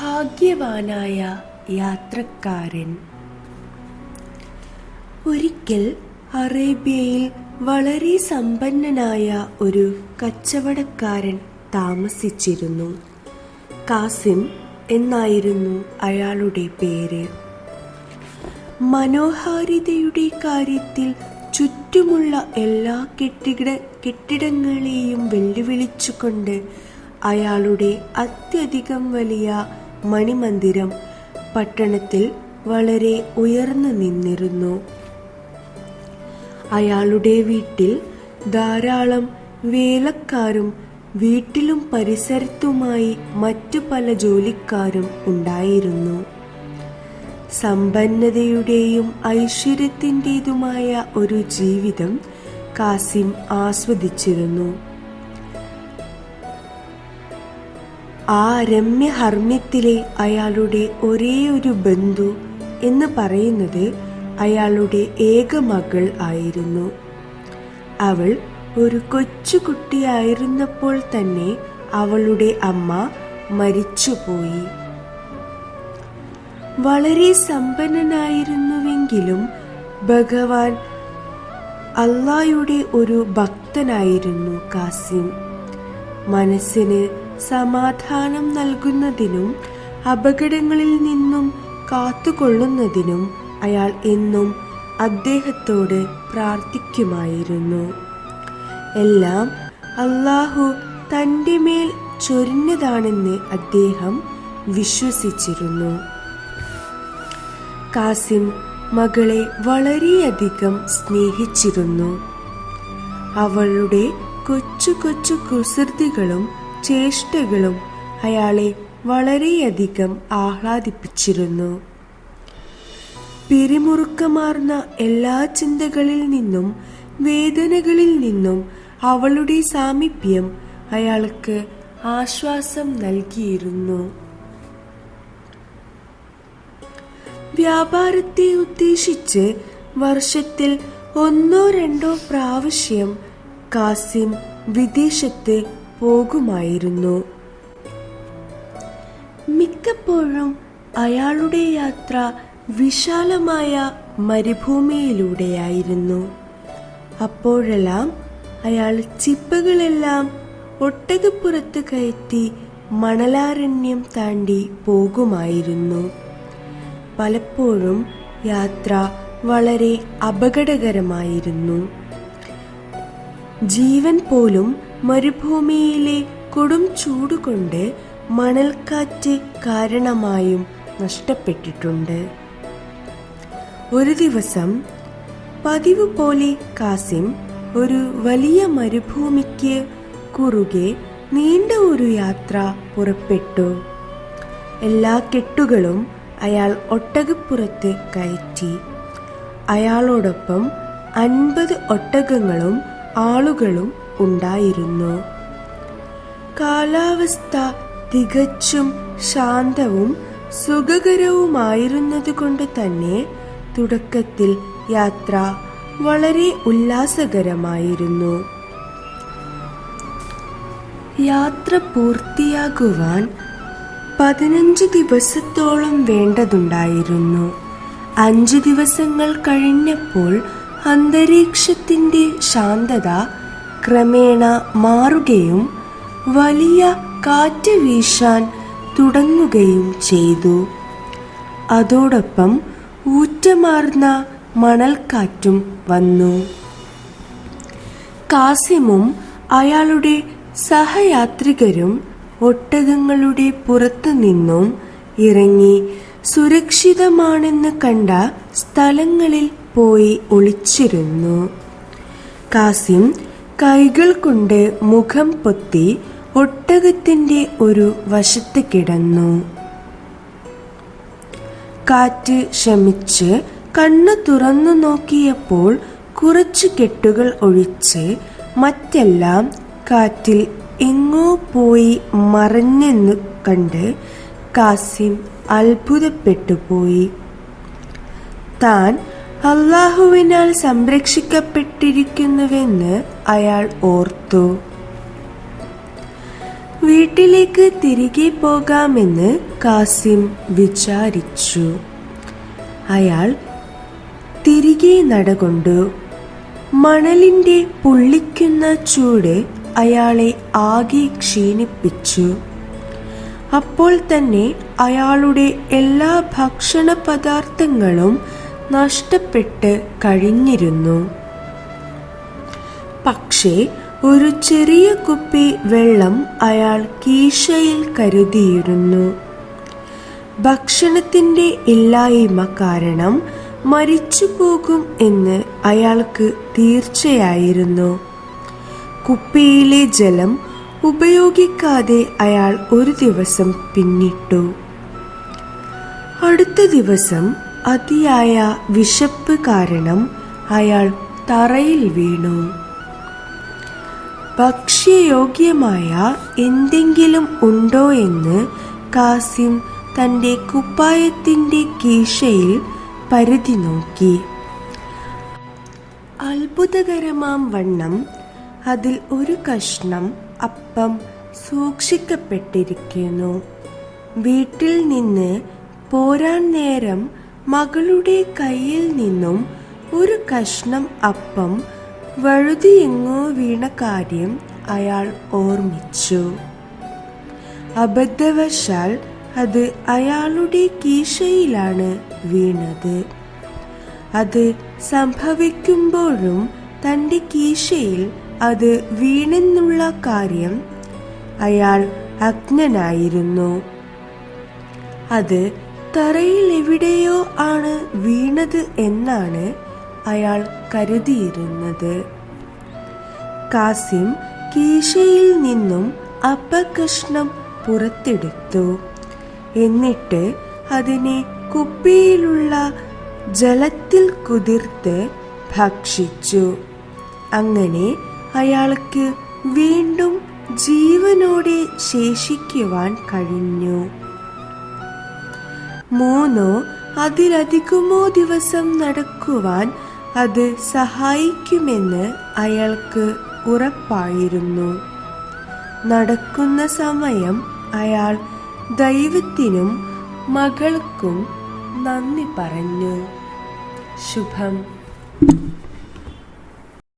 ഭാഗ്യവാനായ യാത്രക്കാരൻ. ഒരിക്കൽ അറേബ്യയിൽ വളരെ സമ്പന്നനായ ഒരു കച്ചവടക്കാരൻ താമസിച്ചിരുന്നു. കാസിം എന്നായിരുന്നു അയാളുടെ പേര്. മനോഹാരിതയുടെ കാര്യത്തിൽ ചുറ്റുമുള്ള എല്ലാ കെട്ടിട കെട്ടിടങ്ങളെയും വെല്ലുവിളിച്ചുകൊണ്ട് അയാളുടെ അത്യധികം വലിയ മണിമന്ദിരം പട്ടണത്തിൽ വളരെ ഉയർന്നു നിന്നിരുന്നു. അയാളുടെ വീട്ടിൽ ധാരാളം വേലക്കാരും വീട്ടിലും പരിസരത്തുമായി മറ്റു പല ജോലിക്കാരും ഉണ്ടായിരുന്നു. സമ്പന്നതയുടെയും ഐശ്വര്യത്തിന്റെതുമായ ഒരു ജീവിതം കാസിം ആസ്വദിച്ചിരുന്നു. ആ രമ്യഹർമ്മ്യത്തിലെ അയാളുടെ ഒരേ ഒരു ബന്ധു എന്ന് പറയുന്നത് അയാളുടെ ഏക മകൾ ആയിരുന്നു. അവൾ ഒരു കൊച്ചുകുട്ടിയായിരുന്നപ്പോൾ തന്നെ അവളുടെ അമ്മ മരിച്ചുപോയി. വളരെ സമ്പന്നനായിരുന്നുവെങ്കിലും ഭഗവാൻ അള്ളായുടെ ഒരു ഭക്തനായിരുന്നു കാസിം. മനസ്സിന് സമാധാനം നൽകുന്നതിനും അപകടങ്ങളിൽ നിന്നും കാത്തുകൊള്ളുന്നതിനും അയാൾ എന്നും അദ്ദേഹത്തോട് പ്രാർത്ഥിക്കുമായിരുന്നു. എല്ലാം അള്ളാഹു തന്റെ മേൽ ചൊരിഞ്ഞതാണെന്ന് അദ്ദേഹം വിശ്വസിച്ചിരുന്നു. കാസിം മകളെ വളരെയധികം സ്നേഹിച്ചിരുന്നു. അവളുടെ കൊച്ചു കൊച്ചു കുസൃതികളും ചേഷ്ടകളും അയാളെ വളരെയധികം ആഹ്ലാദിപ്പിച്ചിരുന്നു. പിരിമുറുക്കമാർന്ന എല്ലാ ചിന്തകളിൽ നിന്നും വേദനകളിൽ നിന്നും അവളുടെ സാമീപ്യം അയാൾക്ക് ആശ്വാസം നൽകിയിരുന്നു. വ്യാപാരത്തെ ഉദ്ദേശിച്ച് വർഷത്തിൽ ഒന്നോ രണ്ടോ പ്രാവശ്യം കാസിം വിദേശത്ത് പോകുമായിരുന്നു. മിക്കപ്പോഴും അയാളുടെ യാത്ര വിശാലമായ മരുഭൂമിയിലൂടെയായിരുന്നു. അപ്പോഴെല്ലാം അയാൾ ചിപ്പകളെല്ലാം ഒട്ടകപ്പുറത്ത് കയറ്റി മണലാരണ്യം താണ്ടി പോകുമായിരുന്നു. പലപ്പോഴും യാത്ര വളരെ അപകടകരമായിരുന്നു. ജീവൻ പോലും മരുഭൂമിയിലെ കൊടും ചൂടുകൊണ്ട് മണൽക്കാറ്റ് കാരണമായും നഷ്ടപ്പെട്ടിട്ടുണ്ട്. ഒരു ദിവസം പതിവ് പോലെ കാസിം ഒരു വലിയ മരുഭൂമിക്ക് കുറുകെ നീണ്ട ഒരു യാത്ര പുറപ്പെട്ടു. എല്ലാ കെട്ടുകളും അയാൾ ഒട്ടകപ്പുറത്ത് കയറ്റി. അയാളോടൊപ്പം അൻപത് ഒട്ടകങ്ങളും ആളുകളും ഉണ്ടായിരുന്നു. കാലാവസ്ഥ തികച്ചും ശാന്തവും സുഖകരവുമായിരുന്നതുകൊണ്ട് തന്നെ തുടക്കത്തിൽ യാത്ര വളരെ ഉല്ലാസകരമായിരുന്നു. യാത്ര പൂർത്തിയാകുവാൻ പതിനഞ്ച് ദിവസത്തോളം വേണ്ടതുണ്ടായിരുന്നു. അഞ്ച് ദിവസങ്ങൾ കഴിഞ്ഞപ്പോൾ അന്തരീക്ഷത്തിന്റെ ശാന്തത ക്രമേണ മാറുകയും വലിയ കാറ്റ് വീശാൻ തുടങ്ങുകയും ചെയ്തു. അതോടൊപ്പം ഊറ്റമാർന്ന മണൽക്കാറ്റും വന്നു. കാസിമും അയാളുടെ സഹയാത്രികരും ഒട്ടകങ്ങളുടെ പുറത്തു നിന്നും ഇറങ്ങി സുരക്ഷിതമാണെന്ന് കണ്ട സ്ഥലങ്ങളിൽ പോയി ഒളിച്ചിരുന്നു. കാസിം കൈകൾ കൊണ്ട് മുഖം പൊത്തി ഒട്ടകത്തിന്റെ ഒരു വശത്ത് കിടന്നു. കാറ്റ് ശമിച്ച് കണ്ണു തുറന്നു നോക്കിയപ്പോൾ കുറച്ച് കെട്ടുകൾ ഒഴിച്ച് മറ്റെല്ലാം കാറ്റിൽ എങ്ങോ പോയി മറഞ്ഞെന്ന് കണ്ട് കാസിം അത്ഭുതപ്പെട്ടുപോയി. താൻ അള്ളാഹുവിനാൽ സംരക്ഷിക്കപ്പെട്ടിരിക്കുന്നുവെന്ന് അയാൾ ഓർത്തു. വീട്ടിലേക്ക് തിരികെ പോകാമെന്ന് കാസിം വിചാരിച്ചു. അയാൾ തിരികെ നടകൊണ്ടു മണലിന്റെ പുള്ളിക്കുന്ന ചൂട് അയാളെ ആകെ ക്ഷീണിപ്പിച്ചു. അപ്പോൾ തന്നെ അയാളുടെ എല്ലാ ഭക്ഷണ പദാർത്ഥങ്ങളും നഷ്ടപ്പെട്ട് കഴിഞ്ഞിരുന്നു. പക്ഷേ ഒരു ചെറിയ കുപ്പി വെള്ളം അയാൾ കീശയിൽ കരുതിയിരുന്നു. ഭക്ഷണത്തിന്റെ ഇല്ലായ്മ കാരണം മരിച്ചു പോകും എന്ന് അയാൾക്ക് തീർച്ചയായിരുന്നു. കുപ്പിയിലെ ജലം ഉപയോഗിക്കാതെ അയാൾ ഒരു ദിവസം പിന്നിട്ടു. അടുത്ത ദിവസം അതിയായ വിശപ്പ് കാരണം അയാൾ തറയിൽ വീണു. ഭക്ഷ്യയോഗ്യമായ എന്തെങ്കിലും ഉണ്ടോ എന്ന് കാസിം തന്റെ കുപ്പായത്തിന്റെ കീശയിൽ പരിധി നോക്കി. അത്ഭുതകരമാം വണ്ണം. അതിൽ ഒരു കഷ്ണം അപ്പം സൂക്ഷിക്കപ്പെട്ടിരിക്കുന്നു. വീട്ടിൽ നിന്ന് പോരാൻ നേരം മകളുടെ കയ്യിൽ നിന്നും ഒരു കഷ്ണം അപ്പം വഴുതിയെങ്ങോ വീണ കാര്യം അയാൾ ഓർമ്മിച്ചു. അബദ്ധവശാൽ അത് അയാളുടെ കീശയിലാണ് വീണത്. അത് സംഭവിക്കുമ്പോഴും തന്റെ കീശയിൽ അത് വീണെന്നുള്ള കാര്യം അയാൾ അജ്ഞനായിരുന്നു. അത് തറയിൽ എവിടെയോ ആണ് വീണത് എന്നാണ് അയാൾ കരുതിയിരുന്നത്. കാസിം കീശയിൽ നിന്നും അപ്പകഷ്ണം പുറത്തെടുത്തു. എന്നിട്ട് അതിനെ കുപ്പിയിലുള്ള ജലത്തിൽ കുതിർത്ത് ഭക്ഷിച്ചു. അങ്ങനെ അയാൾക്ക് വീണ്ടും ജീവനോടെ ശേഷിക്കുവാൻ കഴിഞ്ഞു. മൂന്നോ അതിലധികമോ ദിവസം നടക്കുവാൻ അത് സഹായിക്കുമെന്ന് അയാൾക്ക് ഉറപ്പായിരുന്നു. നടക്കുന്ന സമയം അയാൾ ദൈവത്തിനും മകൾക്കും നന്ദി പറഞ്ഞു. ശുഭം.